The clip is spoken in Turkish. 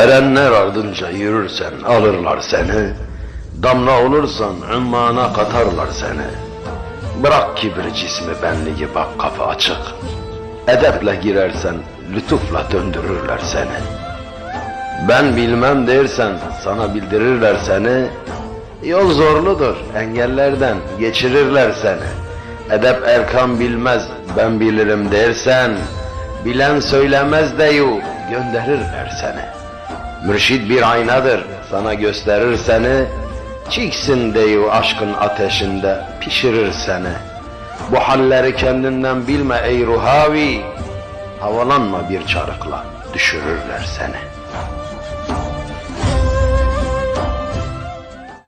Erenler ardınca yürürsen alırlar seni. Damla olursan ümmana katarlar seni. Bırak kibri cismi benliği bak kafa açık. Edeple girersen lütufla döndürürler seni. Ben bilmem dersen sana bildirirler seni. Yol zorludur engellerden geçirirler seni. Edep erkan bilmez ben bilirim dersen. Bilen söylemez deyu gönderirler seni. Mürşid bir aynadır sana gösterir seni. Çiksin deyu aşkın ateşinde pişirir seni. Bu halleri kendinden bilme ey ruhavi. Havalanma bir çarıkla düşürürler seni.